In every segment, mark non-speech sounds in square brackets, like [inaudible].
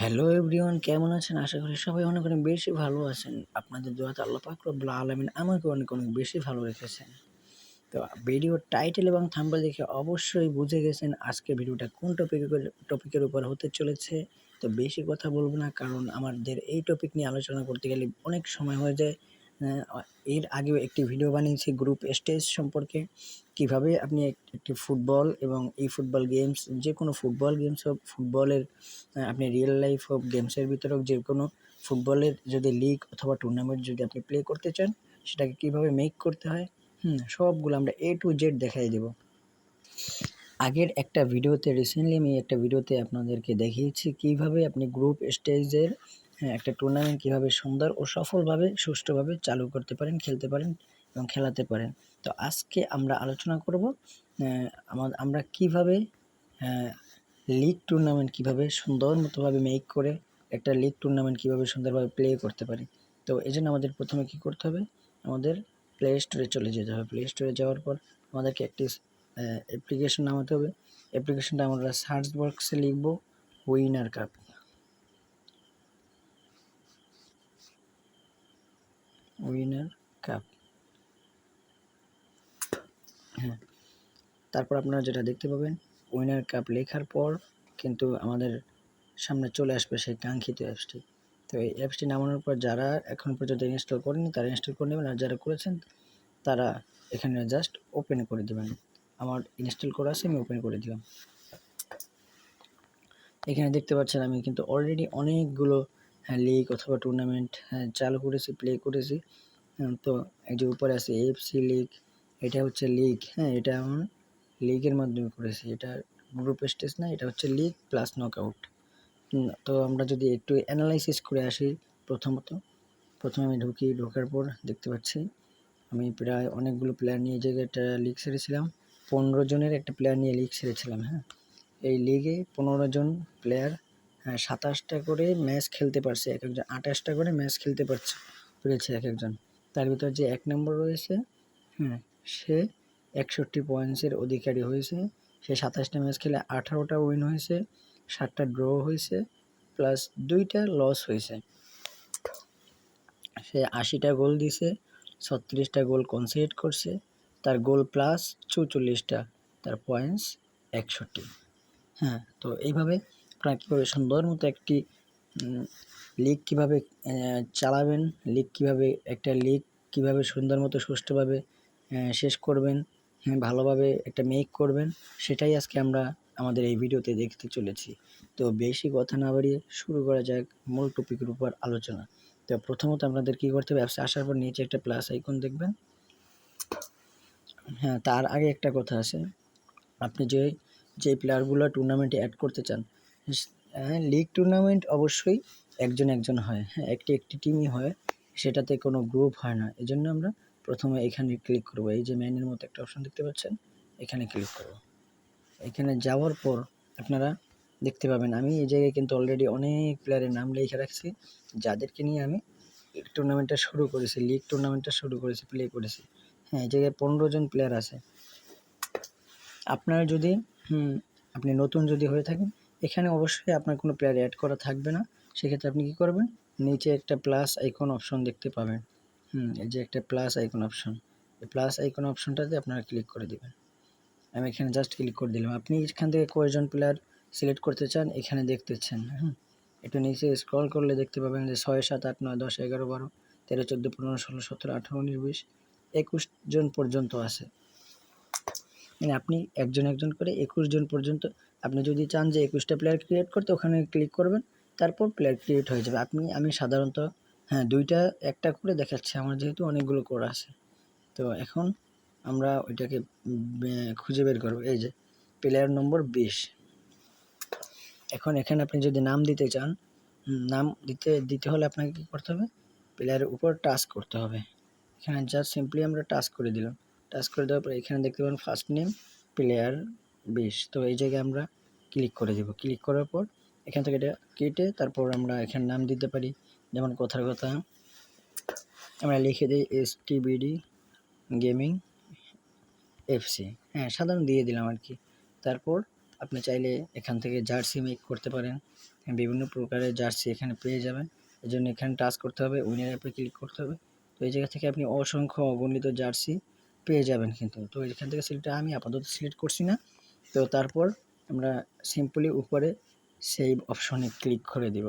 Hello everyone কেমন আছেন? আশা করি সবাই অনেক অনেক বেশি ভালো আছেন। আপনাদের দোয়াতে আল্লাহ পাক রব্বুল আলামিন আমাকে অনেক অনেক বেশি ভালো রেখেছেন। তো ভিডিওর টাইটেল এবং থাম্বনেল দেখে অবশ্যই বুঝে গেছেন আজকে ভিডিওটা কোন টপিকের টপিকের উপর হতে চলেছে। তো বেশি কথা বলব না, কারণ আমাদের এই টপিক নিয়ে আলোচনা করতে গেলে অনেক সময় হয়ে যায়। এর আগেও একটি ভিডিও বানিয়েছি গ্রুপ স্টেজ সম্পর্কে। কীভাবে আপনি একটি ফুটবল এবং এই ফুটবল গেমস যে কোনো ফুটবল গেমস হোক ফুটবলের আপনি রিয়েল লাইফ হোক গেমসের ভিতরে হোক যে কোনো ফুটবলের যদি লিগ অথবা টুর্নামেন্ট যদি আপনি প্লে করতে চান সেটাকে কীভাবে মেক করতে হয়? হুম সবগুলো আমরা এ টু জেড দেখাই দেব। আগের একটা ভিডিওতে রিসেন্টলি আমি একটা ভিডিওতে আপনাদেরকে দেখিয়েছি কীভাবে আপনি গ্রুপ স্টেজের হ্যাঁ, একটা টুর্নামেন্ট কীভাবে সুন্দর ও সফলভাবে সুষ্ঠুভাবে চালু করতে পারেন খেলতে পারেন এবং খেলাতে পারেন। তো আজকে আমরা আলোচনা করব আমরা কীভাবে লিগ টুর্নামেন্ট কীভাবে সুন্দর মতোভাবে মেক করে একটা লিগ টুর্নামেন্ট কীভাবে সুন্দরভাবে প্লে করতে পারি। তো এই জন্য আমাদের প্রথমে কি করতে হবে? আমাদের প্লে স্টোরে চলে যেতে হবে। প্লে স্টোরে যাওয়ার পর আমাদেরকে একটি অ্যাপ্লিকেশন নামাতে হবে। অ্যাপ্লিকেশনটা আমরা সার্চ বক্সে লিখব উইনার কাপ উইনার কাপ হ্যাঁ। তারপর আপনারা যেটা দেখতে পাবেন উইনার কাপ লেখার পর কিন্তু আমাদের সামনে চলে আসবে সেই কাঙ্ক্ষিত অ্যাপসটি। তো এই অ্যাপসটি নামানোর পর যারা এখন পর্যন্ত ইনস্টল করেনি তারা ইনস্টল করে নেবেন। আর যারা করেছেন তারা এখানে জাস্ট ওপেন করে দেবেন। আমার ইনস্টল করা আছে আমি ওপেন করে দিলাম। এখানে দেখতে পাচ্ছেন আমি কিন্তু অলরেডি অনেকগুলো লিগ অথবা টুর্নামেন্ট চালু করেছি প্লে করেছি। হ্যাঁ, তো এই যে উপরে আছে এফসি লিগ এটা হচ্ছে লিগ হ্যাঁ এটা আমার লিগের মাধ্যমে করেছি। এটা গ্রুপ স্টেজ না, এটা হচ্ছে লিগ প্লাস নকআউট তো আমরা যদি একটু অ্যানালাইসিস করে আসি প্রথমত, প্রথমে আমি ঢুকি ঢোকার পর দেখতে পাচ্ছি, আমি প্রায় অনেকগুলো প্লেয়ার নিয়ে যে একটা লিগ সেরেছিলাম পনেরো জনের একটা প্লেয়ার নিয়ে লিগ সেরেছিলাম হ্যাঁ। এই লিগে পনেরো জন প্লেয়ার হ্যাঁ সাতাশটা করে ম্যাচ খেলতে পারছে, এক একজন, আঠাশটা করে ম্যাচ খেলতে পারছে, পেরেছে এক একজন। তার ভিতর যে এক নম্বর রয়েছে হ্যাঁ সে একষট্টি পয়েন্টসের অধিকারী হয়েছে। সে সাতাশটা ম্যাচ খেলে আঠারোটা উইন হয়েছে, সাতটা ড্র হয়েছে প্লাস দুইটা লস হয়েছে। সে আশিটা গোল দিছে ছত্রিশটা গোল কনসিডার করছে, তার গোল প্লাস চৌচল্লিশটা, তার পয়েন্টস একষট্টি। হ্যাঁ তো এইভাবে আপনারা কীভাবে সুন্দর মতো একটি লিগ কীভাবে চালাবেন লিগ কীভাবে, একটা লিগ কীভাবে সুন্দর মতো সুষ্ঠুভাবে শেষ করবেন হ্যাঁ, ভালোভাবে একটা মেক করবেন সেটাই আজকে আমরা আমাদের এই ভিডিওতে দেখতে চলেছি। তো বেশি কথা না বাড়িয়ে শুরু করা যাক মূল টপিকের উপর আলোচনা। তো প্রথমত আপনাদের কী করতে হবে অ্যাপসে আসার পর নিচে একটা প্লাস আইকন দেখবেন। হ্যাঁ তার আগে একটা কথা আছে। আপনি যে যে প্লেয়ারগুলো টুর্নামেন্টে অ্যাড করতে চান হ্যাঁ লিগ টুর্নামেন্ট অবশ্যই একজন একজন হয়। হ্যাঁ একটি একটি টিমই হয় সেটাতে কোনো গ্রুপ হয় না। এই জন্য আমরা প্রথমে এখানে ক্লিক করব। এই যে ম্যানের মতো একটা অপশন দেখতে পাচ্ছেন? এখানে ক্লিক করব। এখানে যাওয়ার পর আপনারা দেখতে পাবেন, আমি এই জায়গায় কিন্তু অলরেডি অনেক প্লেয়ারের নাম লিখে রাখছি, যাদেরকে নিয়ে আমি টুর্নামেন্টটা শুরু করেছি লিগ টুর্নামেন্টটা শুরু করেছি প্লে করেছি। হ্যাঁ এই জায়গায় পনেরো জন প্লেয়ার আছে। আপনারা যদি আপনি নতুন যদি হয়ে থাকেন, এখানে অবশ্যই আপনার কোনো প্লেয়ার অ্যাড করা থাকবে না। সেক্ষেত্রে আপনি কী করবেন? নিচে একটা প্লাস আইকন অপশন দেখতে পাবেন। এই যে একটা প্লাস আইকন অপশন এই প্লাস আইকন অপশনটাতে আপনারা ক্লিক করে দেবেন। আমি এখানে জাস্ট ক্লিক করে দিলাম। আপনি এখান থেকে কয়জন প্লেয়ার সিলেক্ট করতে চান, এখানে দেখতেছেন হুম। একটু নিচে স্ক্রল করলে দেখতে পাবেন যে ছয়, সাত, আট, নয়, দশ, এগারো, বারো, তেরো, চোদ্দ, পনেরো, ষোলো, সতেরো, আঠারো, উনিশ, বিশ, একুশ জন পর্যন্ত আছে। মানে আপনি একজন একজন করে একুশ জন পর্যন্ত, আপনি যদি চান যে একুশটা প্লেয়ার ক্রিয়েট করতে, ওখানে ক্লিক করবেন, তারপর প্লেয়ার ক্রিয়েট হয়ে যাবে। আপনি, আমি সাধারণত হ্যাঁ দুইটা, একটা করে দেখাচ্ছে। আমার যেহেতু অনেকগুলো করা আছে। তো এখন আমরা ওইটাকে খুঁজে বের করব। এই যে প্লেয়ার নম্বর বিশ। এখন এখানে আপনি যদি নাম দিতে চান নাম দিতে দিতে হলে আপনাকে কী করতে হবে? প্লেয়ারের উপর টাচ করতে হবে। এখানে জাস্ট সিম্পলি আমরা টাচ করে দিলাম। টাচ করে দেওয়ার পর এখানে দেখতে পাবেন ফার্স্ট নেম প্লেয়ার বিশ। তো এই জায়গায় আমরা ক্লিক করে দেব। ক্লিক করার পর এখান থেকে এটা কেটে তারপর আমরা এখানে নাম দিতে পারি। যেমন কথার কথা, আমরা লিখে দিই এস টিবিডি গেমিং এফসি হ্যাঁ সাধারণ দিয়ে দিলাম আর কি। তারপর আপনি চাইলে এখান থেকে জার্সি মেক করতে পারেন। বিভিন্ন প্রকারের জার্সি এখানে পেয়ে যাবেন। এই জন্য এখানে টাচ করতে হবে উইনার অ্যাপে ক্লিক করতে হবে। তো এই জায়গা থেকে আপনি অসংখ্য অগণিত জার্সি পেয়ে যাবেন কিন্তু। তো এখান থেকে সিলেক্ট আমি আপাতত সিলেক্ট করছি না। তো তারপর আমরা সিম্পলি উপরে সেই অপশনে ক্লিক করে দিব।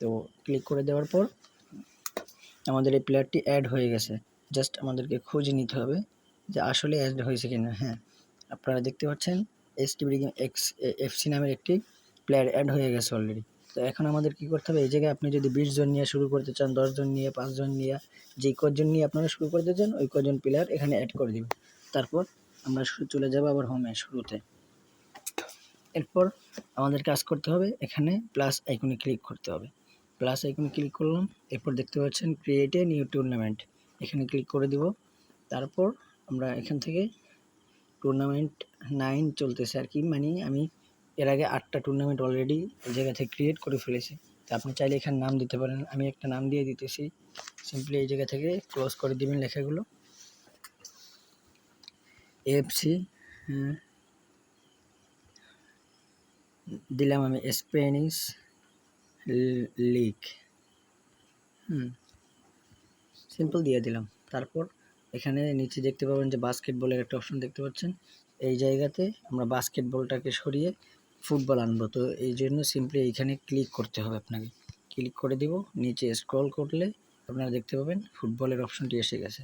তো ক্লিক করে দেওয়ার পর আমাদের এই প্লেয়ারটি অ্যাড হয়ে গেছে। জাস্ট আমাদেরকে খুঁজে নিতে হবে যে আসলে অ্যাড হয়েছে কিনা। হ্যাঁ আপনারা দেখতে পাচ্ছেন এস টিভি এক্স এফসি নামের একটি প্লেয়ার অ্যাড হয়ে গেছে অলরেডি তো এখন আমাদের কি করতে হবে? এই জায়গায় আপনি যদি বিশ জন নিয়ে শুরু করতে চান, দশ জন নিয়ে পাঁচজন নিয়ে, যে কজন নিয়ে আপনারা শুরু করতে চান, ওই কজন প্লেয়ার এখানে অ্যাড করে দিবেন। তারপর আমরা চলে যাব আবার হোমে শুরুতে। এরপর আমাদের কাজ করতে হবে, এখানে প্লাস আইকনে ক্লিক করতে হবে। প্লাস আইকনে ক্লিক করলাম, এরপর দেখতে পাচ্ছেন ক্রিয়েট এ নিউ টুর্নামেন্ট এখানে ক্লিক করে দিব। তারপর আমরা এখান থেকে টুর্নামেন্ট নাইন চলতেছে আর কি মানে আমি এর আগে আটটা টুর্নামেন্ট অলরেডি এই জায়গা থেকে ক্রিয়েট করে ফেলেছি। তো আপনি চাইলে এখানে নাম দিতে পারেন, আমি একটা নাম দিয়ে দিতেছি সিম্পলি এই জায়গা থেকে ক্লোজ করে দিবেন লেখাগুলো। এফসি দিলাম আমি স্প্যানিশ লিগ হুম। সিম্পল দিয়ে দিলাম। তারপর এখানে নিচে দেখতে পাবেন যে বাস্কেটবলের একটা অপশন দেখতে পাচ্ছেন। এই জায়গাতে আমরা বাস্কেটবলটাকে সরিয়ে ফুটবল আনব। তো এই জন্য সিম্পলি এইখানে ক্লিক করতে হবে আপনাকে। ক্লিক করে দিব। নিচে স্ক্রল করলে আপনারা দেখতে পাবেন ফুটবলের অপশনটি এসে গেছে।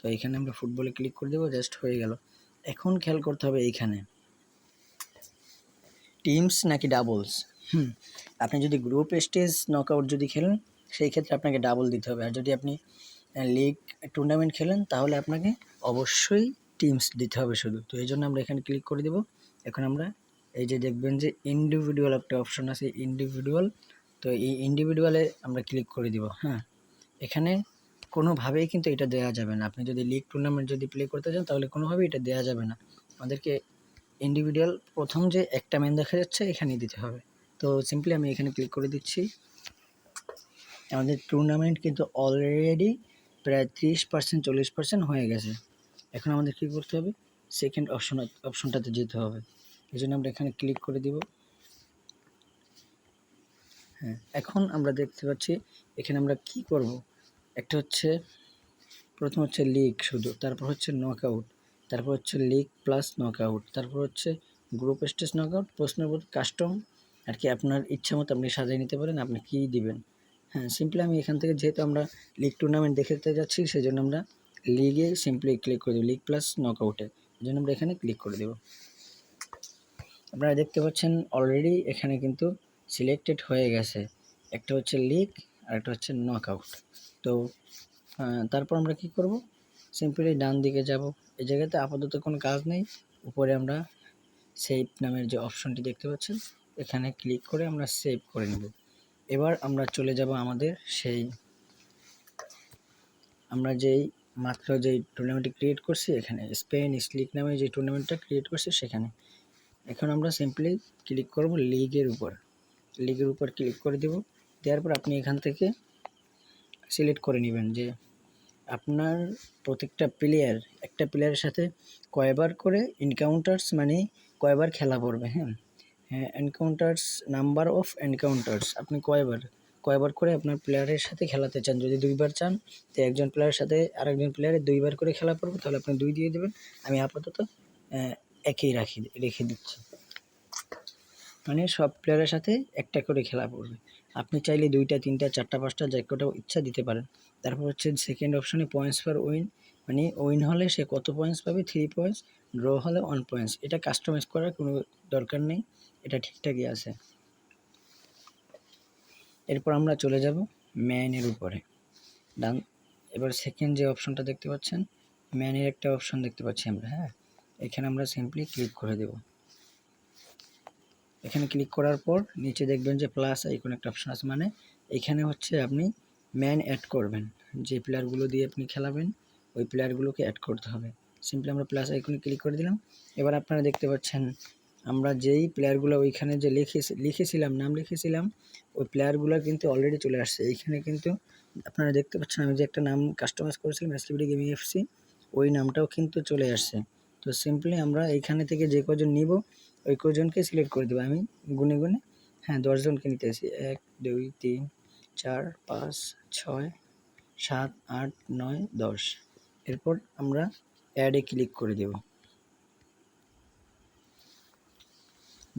তো এইখানে আমরা ফুটবলে ক্লিক করে দেবো জাস্ট হয়ে গেল। এখন খেয়াল করতে হবে এইখানে। টিমস নাকি ডাবলস হুম। আপনি যদি গ্রুপ স্টেজ নকআউট যদি খেলেন, সেই ক্ষেত্রে আপনাকে ডাবল দিতে হবে। আর যদি আপনি লিগ টুর্নামেন্ট খেলেন, তাহলে আপনাকে অবশ্যই টিমস দিতে হবে শুধু। তো এই জন্য আমরা এখানে ক্লিক করে দেব। এখন আমরা এই যে দেখবেন যে ইন্ডিভিজুয়াল একটা অপশন আছে ইন্ডিভিজুয়াল তো এই ইন্ডিভিজুয়ালে আমরা ক্লিক করে দিব। হ্যাঁ। এখানে কোনোভাবেই কিন্তু এটা দেওয়া যাবে না। আপনি যদি লিগ টুর্নামেন্ট যদি প্লে করতে চান, তাহলে কোনোভাবেই এটা দেওয়া যাবে না। আমাদেরকে ইন্ডিভিজুয়াল প্রথম যে একটা ম্যান দেখা যাচ্ছে, এখানেই দিতে হবে। তো সিম্পলি আমি এখানে ক্লিক করে দিচ্ছি। আমাদের টুর্নামেন্ট কিন্তু অলরেডি প্রায় ত্রিশ পার্সেন্ট চল্লিশ পার্সেন্ট হয়ে গেছে। এখন আমাদের কী করতে হবে? সেকেন্ড অপশন অপশনটাতে যেতে হবে। এই জন্য আমরা এখানে ক্লিক করে দিব। হ্যাঁ এখন আমরা দেখতে পাচ্ছি এখানে আমরা কি করব? একটা হচ্ছে, প্রথম হচ্ছে লিগ শুধু, তারপর হচ্ছে নক আউট তারপর হচ্ছে লিগ প্লাস নক আউট তারপর হচ্ছে গ্রুপ স্টেজ নকআউট প্রশ্নের কাস্টম আর কি আপনার ইচ্ছা মতো আপনি সাজিয়ে নিতে পারেন, আপনি কী দিবেন? হ্যাঁ সিম্পলি আমি এখান থেকে যেহেতু আমরা লিগ টুর্নামেন্ট দেখতে যাচ্ছি সেই জন্য আমরা লিগে সিম্পলি ক্লিক করে দেবো লিগ প্লাস নকআউটে এই জন্য আমরা এখানে ক্লিক করে দেবো। আপনারা দেখতে পাচ্ছেন অলরেডি এখানে কিন্তু সিলেক্টেড হয়ে গেছে। একটা হচ্ছে লিগ আর একটা হচ্ছে নকআউট তো তারপর আমরা কি করব? সিম্পলি ডান দিকে যাব। এই জায়গাতে আপাতত কোনো কাজ নেই। উপরে আমরা সেভ নামের যে অপশনটি দেখতে পাচ্ছেন এখানে ক্লিক করে আমরা সেভ করে নেব। এবার আমরা চলে যাব আমাদের সেই, আমরা যেই মাত্র যেই টুর্নামেন্টটি ক্রিয়েট করছি এখানে স্পেন স্লিগ নামে যে টুর্নামেন্টটা ক্রিয়েট করছি সেখানে। এখন আমরা সিম্পলি ক্লিক করব লিগের উপর। লিগের উপর ক্লিক করে দেব। দেওয়ার পর আপনি এখান থেকে সিলেক্ট করে নেবেন যে আপনার প্রত্যেকটা প্লেয়ার একটা প্লেয়ারের সাথে কয়বার করে এনকাউন্টার্স মানে কয়বার খেলা পড়বে হ্যাঁ? হ্যাঁ এনকাউন্টার্স নাম্বার অফ এনকাউন্টার্স আপনি কয়বার কয়বার করে আপনার প্লেয়ারের সাথে খেলাতে চান? যদি দুইবার চান, তো একজন প্লেয়ারের সাথে আরেকজন প্লেয়ারের দুইবার করে খেলা পড়ব, তাহলে আপনি দুই দিয়ে দেবেন। আমি আপাতত একই রাখি, রেখে দিচ্ছি। মানে সব প্লেয়ারের সাথে একটা করে খেলা পড়বে। আপনি চাইলে দুইটা, তিনটা, চারটা, পাঁচটা, যে কটা ইচ্ছা দিতে পারেন। তারপর হচ্ছে সেকেন্ড অপশানে পয়েন্টস পার উইন মানে উইন হলে সে কত পয়েন্টস পাবে? থ্রি পয়েন্টস ড্র হলে ওয়ান পয়েন্টস এটা কাস্টমাইজ করার কোনো দরকার নেই। এটা ঠিকঠাকই আছে। এরপর আমরা চলে যাব ম্যানের উপরে। ডান, এবার সেকেন্ড যে অপশনটা দেখতে পাচ্ছেন ম্যানের একটা অপশন দেখতে পাচ্ছি আমরা হ্যাঁ? এখানে আমরা সিম্পলি ক্লিক করে দেব। এখানে ক্লিক করার পর নিচে দেখবেন যে প্লাস আইকন একটা অপশন আছে মানে এখানে হচ্ছে আপনি ম্যান অ্যাড করবেন। যে প্লেয়ারগুলো দিয়ে আপনি খেলাবেন, ওই প্লেয়ারগুলোকে অ্যাড করতে হবে। সিম্পলি আমরা প্লাস আইকনে ক্লিক করে দিলাম। এবার আপনারা দেখতে পাচ্ছেন আমরা যেই প্লেয়ারগুলো ওইখানে যে লিখে, লিখেছিলাম, নাম লিখেছিলাম, ওই প্লেয়ারগুলো কিন্তু অলরেডি চলে আসছে। এইখানে কিন্তু আপনারা দেখতে পাচ্ছেন আমি যে একটা নাম কাস্টমাইজ করেছিলাম এসটিবিডি গেমিং এফসি ওই নামটাও কিন্তু চলে আসছে। তো সিম্পলি আমরা এইখানে থেকে যে কজন নিব, ওই কজনকে সিলেক্ট করে দেবো। আমি গুনে গুনে হ্যাঁ দশজনকে নিতেছি এক, দুই, তিন, চার, পাঁচ, ছয়, সাত, আট, নয়, দশ। এরপর আমরা অ্যাডে ক্লিক করে দেব।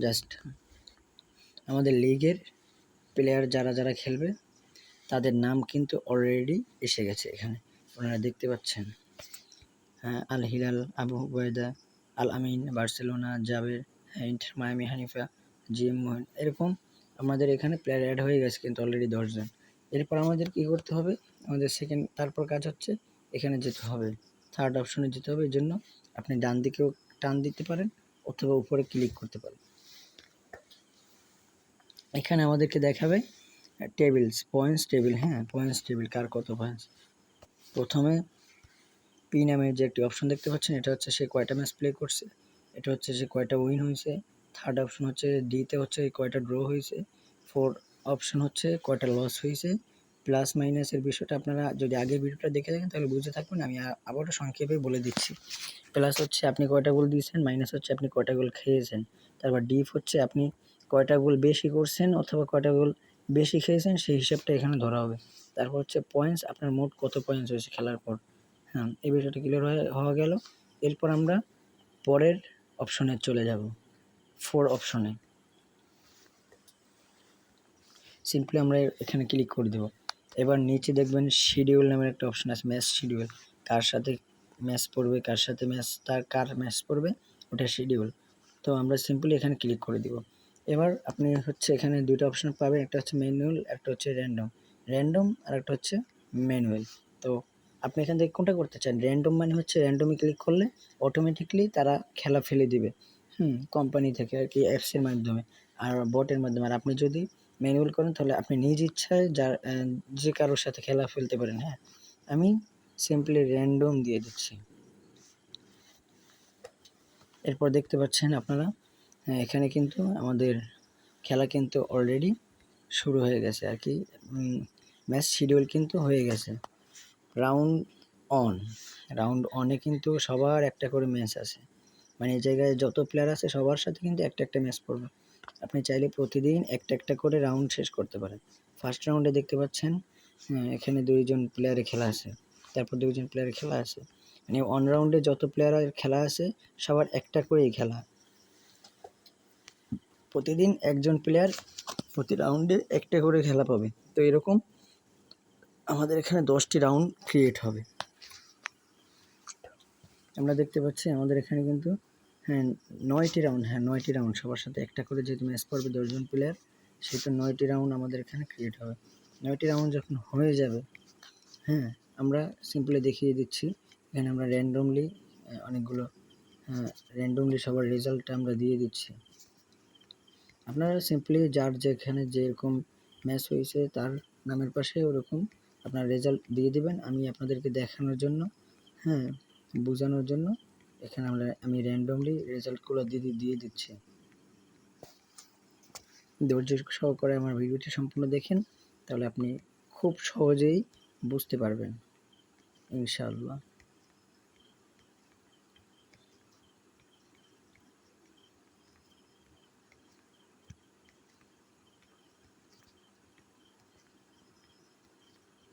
জাস্ট আমাদের লিগের প্লেয়ার যারা যারা খেলবে, তাদের নাম কিন্তু অলরেডি এসে গেছে এখানে। আপনারা দেখতে পাচ্ছেন। হ্যাঁ Al Hilal, Abu Hubaida Al Amin, Barcelona Jaber Inter Miami Hanifa, G M Mohan, এরকম আমাদের এখানে প্লেয়ার অ্যাড হয়ে গেছে কিন্তু অলরেডি দশজন এরপর আমাদের কি করতে হবে? আমাদের সেকেন্ড তারপর কাজ হচ্ছে এখানে যেতে হবে। থার্ড অপশনে যেতে হবে এই জন্য আপনি ডান দিকেও টান দিতে পারেন অথবা উপরে ক্লিক করতে পারেন। এখানে আমাদেরকে দেখাবে টেবিলস পয়েন্টস টেবিল হ্যাঁ পয়েন্টস টেবিল কার কত পয়েন্টস প্রথমে পি নামের যে একটি অপশন দেখতে পাচ্ছেন, এটা হচ্ছে সে কয়টা ম্যাচ প্লে করছে, এটা হচ্ছে সে কয়টা উইন হয়েছে থার্ড অপশন হচ্ছে ডিতে হচ্ছে কয়টা ড্র হয়েছে ফোর অপশন হচ্ছে কয়টা লস হয়েছে প্লাস মাইনাসের বিষয়টা আপনারা যদি আগের ভিডিওটা দেখে থাকেন, তাহলে বুঝে থাকবেন, আমি আবারও সংক্ষেপে বলে দিচ্ছি। প্লাস হচ্ছে আপনি কয়টা গোল দিয়েছেন মাইনাস হচ্ছে আপনি কয়টা গোল খেয়েছেন, তারপর ডিপ হচ্ছে আপনি কয়টা গোল বেশি করছেন অথবা কয়টা গোল বেশি খেয়েছেন সেই হিসাবটা এখানে ধরা হবে। তারপর হচ্ছে পয়েন্টস আপনার মোট কত পয়েন্টস হয়েছে খেলার পর? হ্যাঁ এই বিষয়টা ক্লিয়ার হয়ে, হওয়া গেল। এরপর আমরা পরের অপশনে চলে যাব। ফোর অপশনে সিম্পলি আমরা এখানে ক্লিক করে দেব। এবার নিচে দেখবেন শিডিউল নামের একটা অপশন আছে ম্যাচ শিডিউল কার সাথে ম্যাচ পড়বে, কার সাথে ম্যাচ তার কার ম্যাচ পড়বে, ওটা শিডিউল তো আমরা সিম্পলি এখানে ক্লিক করে দিব। এবার আপনি হচ্ছে এখানে দুইটা অপশন পাবেন, একটা হচ্ছে ম্যানুয়াল একটা হচ্ছে র্যান্ডম র্যান্ডম আর একটা হচ্ছে ম্যানুয়াল তো আপনি এখান থেকে কোনটা করতে চান? র্যান্ডম মানে হচ্ছে র্যান্ডমে ক্লিক করলে অটোমেটিকলি তারা খেলা ফেলে দিবে। হুম কোম্পানি থেকে আর কি অ্যাপসের মাধ্যমে আর বটের মাধ্যমে। আর আপনি যদি ম্যানুয়াল করেন, তাহলে আপনি নিজ ইচ্ছায় যার যে কারোর সাথে খেলা ফেলতে পারেন হ্যাঁ? আমি সিম্পলি র্যান্ডম দিয়ে দিচ্ছি। এরপর দেখতে পাচ্ছেন আপনারা এখানে কিন্তু আমাদের খেলা কিন্তু অলরেডি শুরু হয়ে গেছে আর কি। ম্যাচ শিডিউল কিন্তু হয়ে গেছে। রাউন্ড অন রাউন্ড অনে কিন্তু সবার একটা করে ম্যাচ আছে। মানে এই জায়গায় যত প্লেয়ার আছে সবার সাথে কিন্তু একটা একটা ম্যাচ পড়বে। আপনি চাইলে প্রতিদিন একটা একটা করে রাউন্ড শেষ করতে পারেন। ফার্স্ট রাউন্ডে দেখতে পাচ্ছেন হ্যাঁ, এখানে দুইজন প্লেয়ারে খেলা আছে। তারপর দুইজন প্লেয়ারে খেলা আছে। মানে অন রাউন্ডে যত প্লেয়ারের খেলা আছে সবার একটা করেই খেলা। প্রতিদিন একজন প্লেয়ার প্রতি রাউন্ডে একটা করে খেলা পাবে। তো এরকম আমাদের এখানে দশটি রাউন্ড ক্রিয়েট হবে। আমরা দেখতে পাচ্ছি আমাদের এখানে কিন্তু হ্যাঁ নয়টি রাউন্ড হ্যাঁ নয়টি রাউন্ড সবার সাথে একটা করে যেহেতু ম্যাচ পড়বে দশজন প্লেয়ার সেহেতু নয়টি রাউন্ড আমাদের এখানে ক্রিয়েট হবে। নয়টি রাউন্ড যখন হয়ে যাবে হ্যাঁ আমরা সিম্পলি দেখিয়ে দিচ্ছি। এখানে আমরা র্যান্ডমলি অনেকগুলো হ্যাঁ র্যান্ডমলি সবার রেজাল্টটা আমরা দিয়ে দিচ্ছি। আপনারা সিম্পলি যার যেখানে যেরকম ম্যাচ হয়েছে, তার নামের পাশে ওরকম আপনার রেজাল্ট দিয়ে দিবেন। আমি আপনাদেরকে দেখানোর জন্য হ্যাঁ বোঝানোর জন্য এখানে আমরা, আমি র্যান্ডমলি রেজাল্টগুলো দিয়ে দিয়ে দিচ্ছি। ধৈর্য সহকারে আমার ভিডিওটি সম্পূর্ণ দেখেন, তাহলে আপনি খুব সহজেই বুঝতে পারবেন। ইনশাআল্লাহ।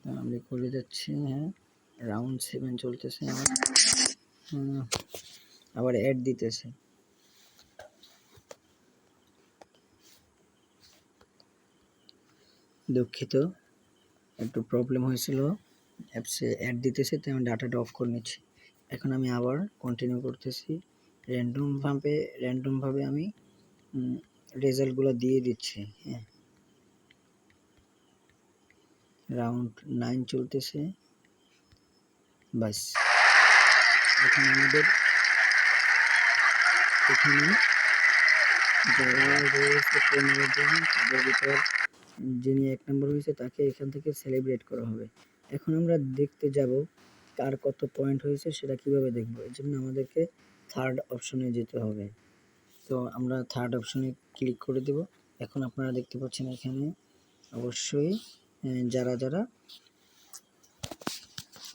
আমি করে যাচ্ছি হ্যাঁ। রাউন্ড সেভেন চলতেছে আমার। আবার অ্যাড দিতেছে। দুঃখিত, একটু প্রবলেম হয়েছিল। অ্যাপসে অ্যাড দিতেছে, তাই আমি ডাটাটা অফ করে নিচ্ছি। এখন আমি আবার কন্টিনিউ করতেছি। র্যান্ডমভাবে র্যান্ডমভাবে আমি রেজাল্টগুলো দিয়ে দিচ্ছি হ্যাঁ। রাউন্ড নাইন চলতেছে। বাস এখন আমাদের এখানে যারা রয়েছে পনেরো জন, তাদের ভিতর যিনি এক নম্বর হয়েছে, তাকে এখান থেকে সেলিব্রেট করা হবে। এখন আমরা দেখতে যাব কার কত পয়েন্ট হয়েছে, সেটা কীভাবে দেখব? এর জন্য আমাদেরকে থার্ড অপশনে যেতে হবে। তো আমরা থার্ড অপশনে ক্লিক করে দেব। এখন আপনারা দেখতে পাচ্ছেন এখানে অবশ্যই যারা যারা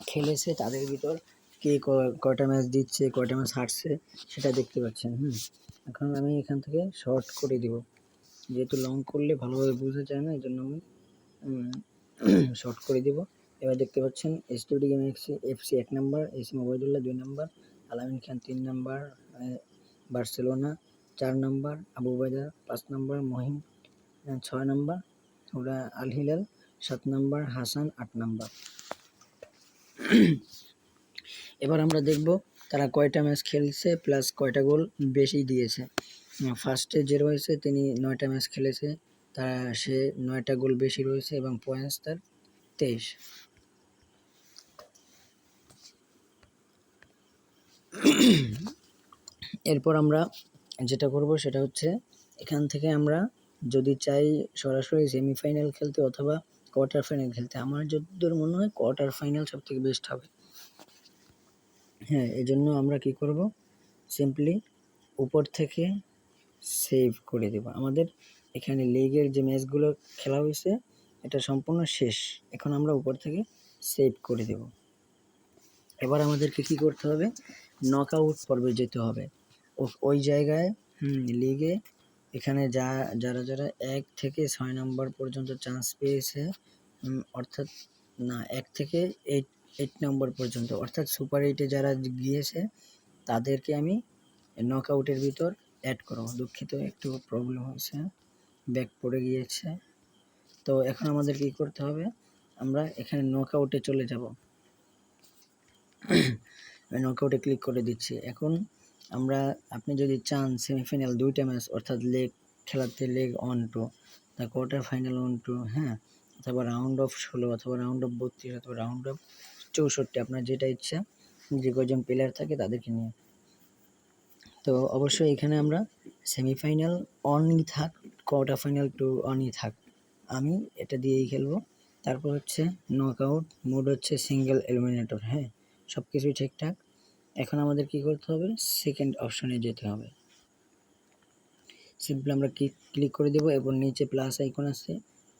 খেলেছে, তাদের ভিতর কে কয়টা ম্যাচ দিচ্ছে, কয়টা ম্যাচ হারছে, সেটা দেখতে পাচ্ছেন, হুম। এখন আমি এখান থেকে শর্ট করে দিব। যেহেতু লং করলে ভালোভাবে বোঝা যায় না এই জন্য আমি শর্ট [clears throat] করে দিব। এবার দেখতে পাচ্ছেন এসটিডি গেম এক্সি এফসি এক নাম্বার এসি মোবাইদুল্লাহ দুই নাম্বার আলামিন খান তিন নাম্বার বার্সেলোনা চার নাম্বার আবু বাজার পাঁচ নাম্বার মহিম ছয় নাম্বার ওরা আল হিলাল সাত নাম্বার, হাসান আট নাম্বার। এবার আমরা দেখব তারা কয়টা ম্যাচ খেলছে প্লাস কয়টা গোল বেশি দিয়েছে। ফার্স্টে যে রয়েছে তিনি নয়টা ম্যাচ খেলেছে তা সে নয়টা গোল বেশি রয়েছে এবং পয়েন্টস তার তেইশ। এরপর আমরা যেটা করব সেটা হচ্ছে এখান থেকে আমরা যদি চাই সরাসরি সেমিফাইনাল খেলতে অথবা কোয়ার্টার ফাইনাল খেলতে। আমার যতদূর মনে হয় কোয়ার্টার ফাইনাল সব থেকে বেস্ট হবে। হ্যাঁ এই জন্য আমরা কি করব? সিম্পলি উপর থেকে সেভ করে দেব। আমাদের এখানে লিগের যে ম্যাচগুলো খেলা হয়েছে, এটা সম্পূর্ণ শেষ। এখন আমরা উপর থেকে সেভ করে দেব। এবার আমাদেরকে কি করতে হবে? নক আউট পর্বে যেতে হবে। ওই জায়গায় লিগে এখানে যা, যারা যারা এক থেকে ছয় নম্বর পর্যন্ত চান্স পেয়েছে অর্থাৎ, না, এক থেকে এইট এইট নম্বর পর্যন্ত, অর্থাৎ সুপার এইটে যারা গিয়েছে, তাদেরকে আমি নক আউটের ভিতর অ্যাড করব। দুঃখিত, একটু প্রবলেম হয়েছে ব্যাক পড়ে গিয়েছে। তো এখন আমাদের কি করতে হবে? আমরা এখানে নক আউটে চলে যাব। নক আউটে ক্লিক করে দিচ্ছি। এখন আমরা, আপনি যদি চান সেমিফাইনাল দুইটা ম্যাচ অর্থাৎ লেগ খেলাতে লেগ অন টু তা কোয়ার্টার ফাইনাল অন টু হ্যাঁ অথবা রাউন্ড অফ ষোলো, অথবা রাউন্ড অফ বত্রিশ, অথবা রাউন্ড অফ চৌষট্টি, আপনার যেটা ইচ্ছা, যে কজন প্লেয়ার থাকে তাদেরকে নিয়ে। তো অবশ্যই এখানে আমরা সেমিফাইনাল অনই থাক কোয়ার্টার ফাইনাল টু অনই থাক। আমি এটা দিয়েই খেলব। তারপর হচ্ছে নক আউট মোড হচ্ছে সিঙ্গেল এলিমিনেটর হ্যাঁ সব কিছুই ঠিকঠাক। এখন আমাদের কি করতে হবে? সেকেন্ড অপশনে যেতে হবে। সিম্পলি আমরা ক্লিক ক্লিক করে দেবো? এবং নিচে প্লাস আইকন আছে।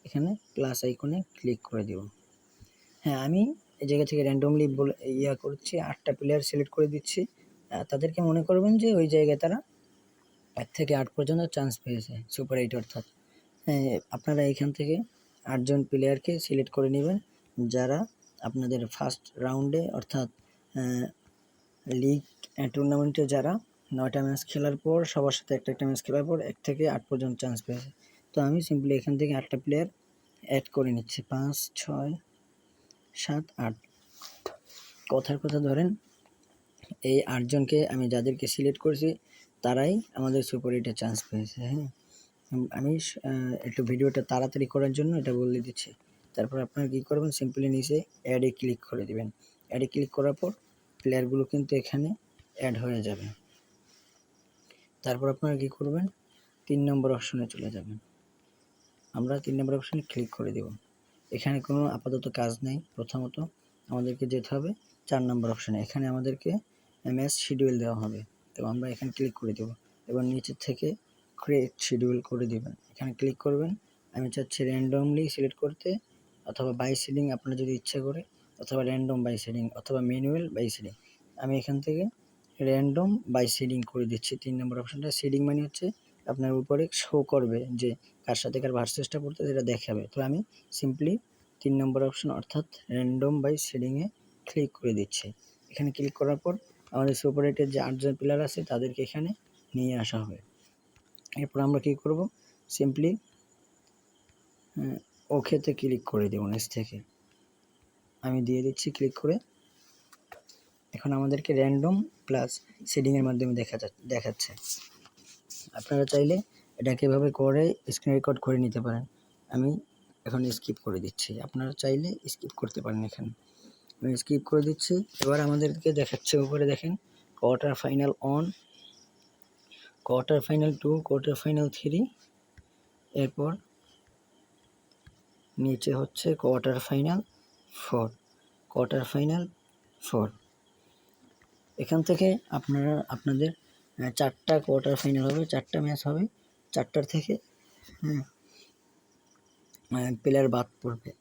এখানে প্লাস আইকনে ক্লিক করে দেব। হ্যাঁ আমি এই জায়গা থেকে র্যান্ডমলি বলে ইয়া করছি আটটা প্লেয়ার সিলেক্ট করে দিচ্ছি। তাদেরকে মনে করবেন যে ওই জায়গায় তারা এক থেকে আট পর্যন্ত চান্স পেয়েছে সুপার এইট অর্থাৎ। হ্যাঁ, আপনারা এখান থেকে আটজন প্লেয়ারকে সিলেক্ট করে নেবেন যারা আপনাদের ফার্স্ট রাউন্ডে অর্থাৎ লিগ টুর্নামেন্টে যারা, নয়টা ম্যাচ খেলার পর, সবার সাথে একটা একটা ম্যাচ খেলার পর এক থেকে আট পর্যন্ত চান্স পেয়েছে তো আমি সিম্পলি এখান থেকে আটটা প্লেয়ার অ্যাড করে নিচ্ছি। পাঁচ, ছয়, সাত, আট। কথার কথা ধরেন, এই আটজনকে আমি যাদেরকে সিলেক্ট করেছি, তারাই আমাদের সুপার এইটে চান্স পেয়েছে হ্যাঁ? আমি একটু ভিডিওটা তাড়াতাড়ি করার জন্য এটা বলে দিচ্ছি। তারপর আপনারা কী করবেন? সিম্পলি নিচে অ্যাডে ক্লিক করে দেবেন। অ্যাডে ক্লিক করার পর প্লেয়ারগুলো কিন্তু এখানে অ্যাড হয়ে যাবে। তারপর আপনারা কী করবেন? তিন নম্বর অপশনে চলে যাবেন। আমরা তিন নম্বর অপশনে ক্লিক করে দেব। এখানে কোনো আপাতত কাজ নেই। প্রথমত আমাদেরকে যেতে হবে চার নম্বর অপশনে এখানে আমাদেরকে ম্যাচ শিডিউল দেওয়া হবে। তো আমরা এখানে ক্লিক করে দেব। এবার নিচের থেকে ক্রিয়েট শিডিউল করে দিবেন। এখানে ক্লিক করবেন। আমি চাচ্ছি র্যান্ডমলি সিলেক্ট করতে অথবা বাই সিডিং আপনার যদি ইচ্ছা করে অথবা র্যান্ডম বাই সিডিং অথবা ম্যানুয়াল বাই সিডিং আমি এখান থেকে র্যান্ডম বাই সিডিং করে দিচ্ছি। তিন নম্বর অপশানটা সিডিং মানে হচ্ছে আপনার উপরে শো করবে যে কার সাথে কার ভার্সেসটা পড়তে সেটা দেখাবে। তো আমি সিম্পলি তিন নম্বর অপশন অর্থাৎ র্যান্ডম বাই সিডিংয়ে ক্লিক করে দিচ্ছি। এখানে ক্লিক করার পর আমাদের সুপারেটের যে আটজন প্লেয়ার আছে তাদেরকে এখানে নিয়ে আসা হবে। এরপর আমরা কী করব? সিম্পলি ওকেতে ক্লিক করে দেবো নিচ থেকে। আমি দিয়ে দিচ্ছি ক্লিক করে। এখন আমাদেরকে র্যান্ডম প্লাস সেডিংয়ের মাধ্যমে দেখা দেখাচ্ছে। আপনারা চাইলে এটাকে এভাবে করে স্ক্রিন রেকর্ড করে নিতে পারেন। আমি এখন স্কিপ করে দিচ্ছি। আপনারা চাইলে স্কিপ করতে পারেন এখানে। আমি স্কিপ করে দিচ্ছি। এবার আমাদেরকে দেখাচ্ছে উপরে, দেখেন। Quarter final one quarter final two quarter final three এরপর নিচে হচ্ছে quarter final four, quarter final four. এখান থেকে আপনারা, আপনাদের চারটা কোয়ার্টার ফাইনাল হবে, চারটা ম্যাচ হবে, চারটার থেকে হ্যাঁ প্লেয়ার বাদ পড়বে।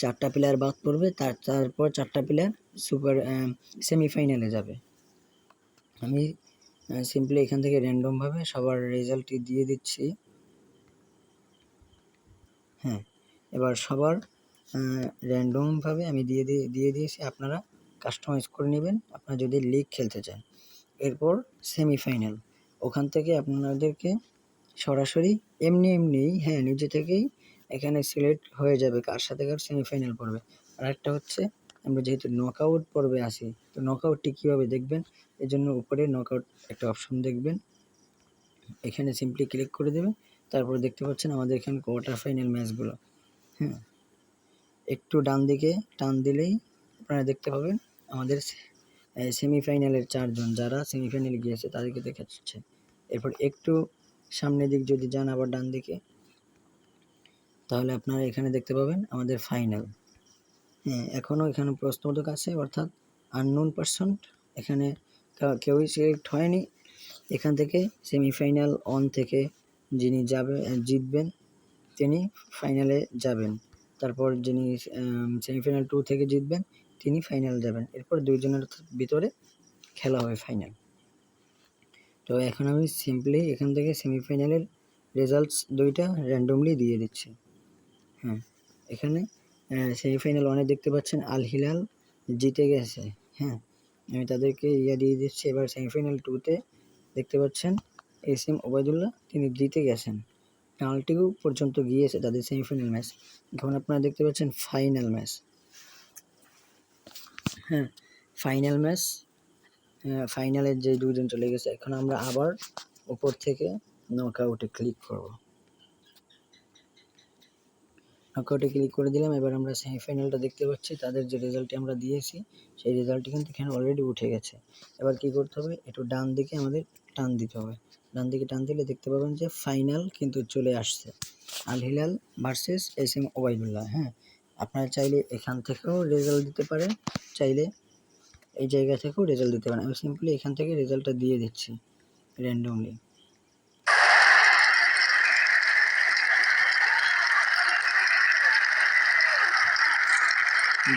চারটা প্লেয়ার বাদ পড়বে, তার, তারপর চারটা প্লেয়ার সুপার সেমিফাইনালে যাবে। আমি সিম্পলি এখান থেকে র্যান্ডমভাবে সবার রেজাল্টটি দিয়ে দিচ্ছি। হ্যাঁ এবার সবার র্যান্ডমভাবে আমি দিয়ে দিয়ে দিয়ে দিয়েছি। আপনারা কাস্টমাইজ করে নেবেন। আপনারা যদি লিগ খেলতে চান। এরপর সেমিফাইনাল ওখান থেকে আপনাদেরকে সরাসরি এমনি এমনিই হ্যাঁ নিজে থেকেই এখানে সিলেক্ট হয়ে যাবে কার সাথে কার সেমিফাইনাল পড়বে। আর একটা হচ্ছে, আমরা যেহেতু নকআউট পর্বে আসি তো নকআউটটি কীভাবে দেখবেন? এর জন্য উপরে নকআউট একটা অপশন দেখবেন। এখানে সিম্পলি ক্লিক করে দেবেন। তারপর দেখতে পাচ্ছেন আমাদের এখানে কোয়ার্টার ফাইনাল ম্যাচগুলো হ্যাঁ। একটু ডান দিকে, টান দিলেই আপনারা দেখতে পাবেন আমাদের সেমিফাইনালের চারজন যারা সেমিফাইনালে গিয়েছে তাদেরকে দেখাচ্ছে এরপর একটু সামনের দিক যদি যান আবার ডান দিকে, তাহলে আপনারা এখানে দেখতে পাবেন আমাদের ফাইনাল। হ্যাঁ এখনও এখানে প্রশ্নবোধক আছে, অর্থাৎ আননোন পার্সেন্ট এখানে কেউই সিলেক্ট হয়নি। এখান থেকে সেমিফাইনাল অন থেকে যিনি যাবে, জিতবেন, তিনি ফাইনালে যাবেন। তারপর যিনি সেমিফাইনাল টু থেকে জিতবেন, তিনি ফাইনাল যাবেন। এরপর দুইজনের ভিতরে খেলা হবে ফাইনাল তো এখন আমি সিম্পলি এখান থেকে সেমিফাইনালের রেজাল্টস দুইটা র্যান্ডমলি দিয়ে দিচ্ছি। হ্যাঁ এখানে সেমিফাইনাল ওয়ানে দেখতে পাচ্ছেন, আল হিলাল জিতে গেছে। হ্যাঁ আমি তাদেরকে ইয়া দিয়ে দিচ্ছি, এবার সেমিফাইনাল টুতে দেখতে পাচ্ছেন, এস এম ওবায়দুল্লাহ, তিনি জিতে গেছেন। পেনাল্টিও পর্যন্ত গিয়েছে তাদের সেমিফাইনাল ম্যাচ এখন আপনারা দেখতে পাচ্ছেন ফাইনাল ম্যাচ হ্যাঁ ফাইনাল ম্যাচ ফাইনালের যে দুজন চলে গেছে, এখন আমরা আবার উপর থেকে নকআউটে ক্লিক করব। নকআউটে ক্লিক করে দিলাম, এবার আমরা সেমিফাইনালটা দেখতে পাচ্ছি। তাদের যে রেজাল্টটি আমরা দিয়েছি, সেই রেজাল্টটি কিন্তু এখানে অলরেডি উঠে গেছে। এবার কি করতে হবে? একটু ডান দিকে আমাদের টান দিতে হবে। ডান দিকে টান দিলে দেখতে পাবেন যে ফাইনাল কিন্তু চলে আসছে। Al Hilal versus S M Obaidullah হ্যাঁ? আপনারা চাইলে এখান থেকেও রেজাল্ট দিতে পারেন চাইলে এই জায়গা থেকেও রেজাল্ট দিতে পারেন। আমি সিম্পলি এখান থেকে রেজাল্টটা দিয়ে দিচ্ছি র্যান্ডমলি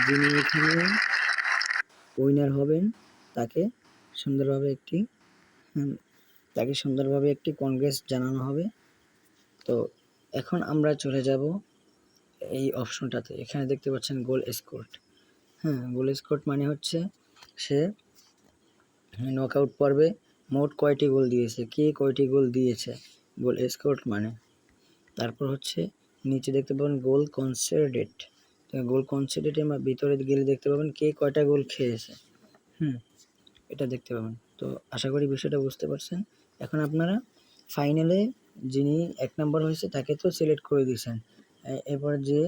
যিনি এখানে উইনার হবেন তাকে সুন্দরভাবে একটি হুম, তাকে সুন্দরভাবে একটি কংগ্রেস জানানো হবে। তো এখন আমরা চলে যাব এই অপশনটাতে এখানে দেখতে পাচ্ছেন গোল স্কোর্ট হ্যাঁ গোল স্কোর্ট মানে হচ্ছে সে নক আউট পর্বে মোট কয়টি গোল দিয়েছে, কে কয়টি গোল দিয়েছে, গোল স্কোর্ট মানে। তারপর হচ্ছে নিচে দেখতে পাবেন গোল কনসিডারেট গোল কনসিডারেটের ভিতরে গেলে দেখতে পাবেন কে কয়টা গোল খেয়েছে। হুম, এটা দেখতে পাবেন। তো আশা করি বিষয়টা বুঝতে পারছেন। এখন আপনারা ফাইনালে যিনি এক নম্বর হয়েছে, তাকে তো সিলেক্ট করে দিয়েছেন। এ- এরপর যে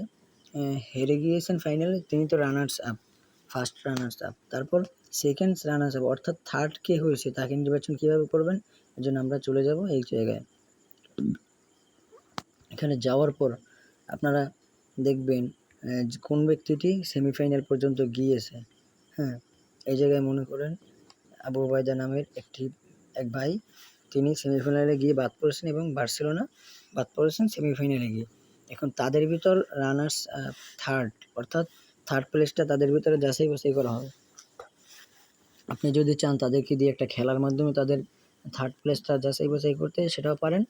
হেরে গিয়েছেন ফাইনালে, তিনি তো runners up first runners up তারপর সেকেন্ড রানার্স আপ অর্থাৎ থার্ড কে হয়েছে, তাকে নির্বাচন কীভাবে করবেন? এর জন্য আমরা চলে যাব এই জায়গায়। এখানে যাওয়ার পর আপনারা দেখবেন কোন ব্যক্তিটি সেমিফাইনাল পর্যন্ত গিয়েছে। হ্যাঁ এই জায়গায় মনে করেন আবু ওবায়দা নামের একটি, এক ভাই। তিনি সেমিফাইনালে গিয়ে বাদ পড়েছেন এবং বার্সেলোনা বাদ পড়েছেন সেমিফাইনালে গিয়ে। এখন তাদের ভিতর রানার্স থার্ড অর্থাৎ থার্ড প্লেসটা তাদের ভিতরে যাচাই বাছাই করা হবে। আপনি যদি চান তাদেরকে দিয়ে একটা খেলার মাধ্যমে তাদের থার্ড প্লেসটা যাচাই বাছাই করতে সেটাও পারেন।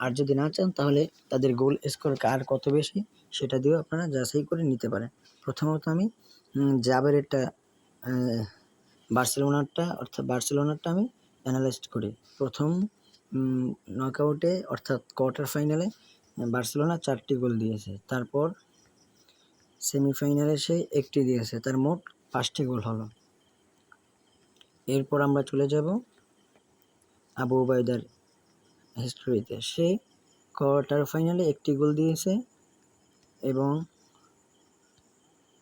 আর যদি না চান তাহলে তাদের গোল স্কোর কার কত বেশি সেটা দিয়েও আপনারা যাচাই করে নিতে পারেন। প্রথমত আমি উম, একটা বার্সেলোনারটা অর্থাৎ বার্সেলোনারটা আমি অ্যানালাইজ করি। প্রথম নকআউটে অর্থাৎ কোয়ার্টার ফাইনালে বার্সেলোনা চারটি গোল দিয়েছে। তারপর সেমিফাইনালে সে একটি দিয়েছে। তার মোট পাঁচটি গোল হলো। এরপর আমরা চলে যাব আবু ওবায়দার হিস্ট্রিতে সে কোয়ার্টার ফাইনালে একটি গোল দিয়েছে এবং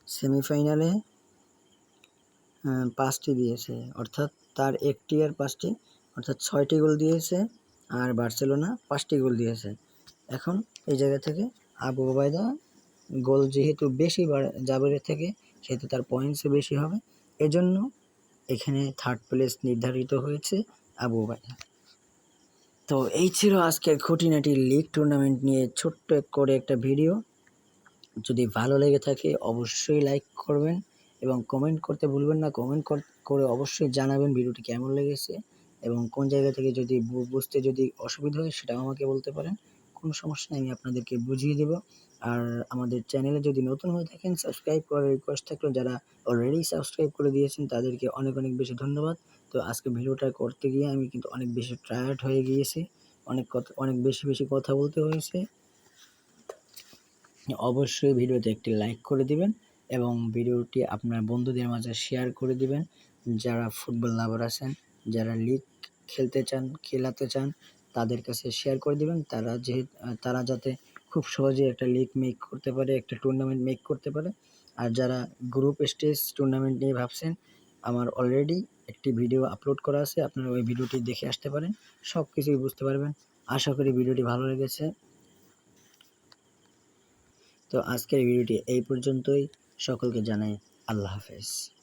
সেমিফাইনালে পাঁচটি দিয়েছে। অর্থাৎ তার একটি আর পাঁচটি, অর্থাৎ ছয়টি গোল দিয়েছে আর বার্সেলোনা পাঁচটি গোল দিয়েছে। এখন এই জায়গা থেকে আবু ওবায়দা গোল যেহেতু বেশি বার- জাবেরের থেকে, সেহেতু তার পয়েন্টসও বেশি হবে। এজন্য এখানে থার্ড প্লেস নির্ধারিত হয়েছে আবু ওবায়দা। তো এই ছিল আজকের খুঁটিনাটি লিগ টুর্নামেন্ট নিয়ে ছোট্ট করে একটা ভিডিও যদি ভালো লেগে থাকে অবশ্যই লাইক করবেন। এবং কমেন্ট করতে ভুলবেন না। কমেন্ট করে অবশ্যই জানাবেন ভিডিওটি কেমন লেগেছে এবং কোন জায়গা থেকে যদি বুঝতে যদি অসুবিধা হয় সেটাও আমাকে বলতে পারেন। কোনো সমস্যা নেই, আমি আপনাদেরকে বুঝিয়ে দেব। আর আমাদের চ্যানেলে যদি নতুন হয়ে থাকেন সাবস্ক্রাইব করার রিকোয়েস্ট থাকল, যারা অলরেডি সাবস্ক্রাইব করে দিয়েছেন, তাদেরকে অনেক অনেক বেশি ধন্যবাদ। তো আজকে ভিডিওটা করতে গিয়ে আমি কিন্তু অনেক বেশি টায়ার্ড হয়ে গিয়েছি। অনেক কথা অনেক বেশি বেশি কথা বলতে হয়েছে। অবশ্যই ভিডিওতে একটি লাইক করে দিবেন। এবং ভিডিওটি আপনার বন্ধুদের মাঝে শেয়ার করে দিবেন। যারা ফুটবল লাভার আছেন, যারা লিগ খেলতে চান, খেলাতে চান, তাদের কাছে শেয়ার করে দিবেন। তারা যে তারা যাতে খুব সহজে একটা লিগ মেক করতে পারে, একটা টুর্নামেন্ট মেক করতে পারে। আর যারা গ্রুপ স্টেজ টুর্নামেন্ট নিয়ে ভাবছেন, আমার অলরেডি একটি ভিডিও আপলোড করা আছে, আপনারা ওই ভিডিওটি দেখে আসতে পারেন সব কিছুই বুঝতে পারবেন। আশা করি ভিডিওটি ভালো লেগেছে। তো আজকের ভিডিওটি এই পর্যন্তই। সকলকে জানাই আল্লাহ হাফেজ।